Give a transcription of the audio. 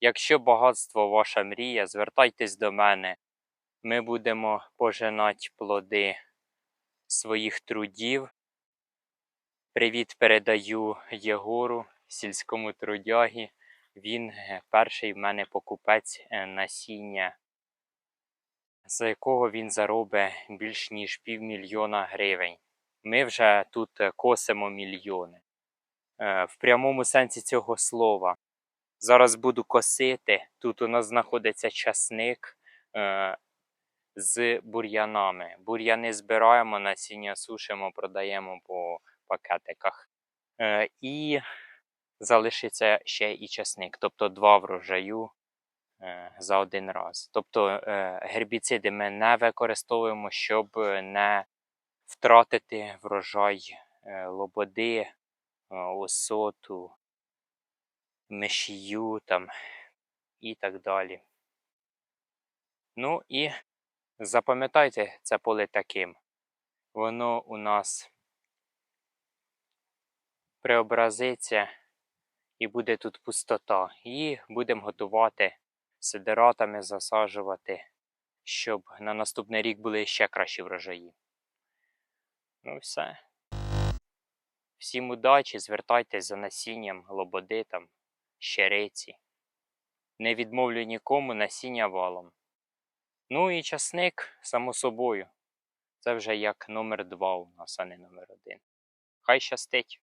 Якщо багатство ваша мрія, звертайтесь до мене. Ми будемо пожинати плоди своїх трудів. Привіт передаю Єгору, сільському трудягі. Він е, перший в мене покупець е, насіння, за якого він заробить більш ніж півмільйона гривень. Ми вже тут е, косимо мільйони. Е, В прямому сенсі цього слова. Зараз буду косити. Тут у нас знаходиться часник е, з бур'янами. Бур'яни збираємо, насіння сушимо, продаємо по пакетиках. І залишиться ще і часник, тобто два врожаю за один раз. Тобто е, гербіциди ми не використовуємо, щоб не втратити врожай е, лободи, е, осоту, мишію там і так далі. Ну і запам'ятайте це поле таким. Воно у нас преобразиться і буде тут пустота. І будемо готувати сидератами засаджувати, щоб на наступний рік були ще кращі врожаї. Ну все. Всім удачі, звертайтесь за насінням, лободи там, щериці. Не відмовлю нікому насіння валом. Ну і часник, само собою. Це вже як номер два у нас, а не номер один. Хай щастить!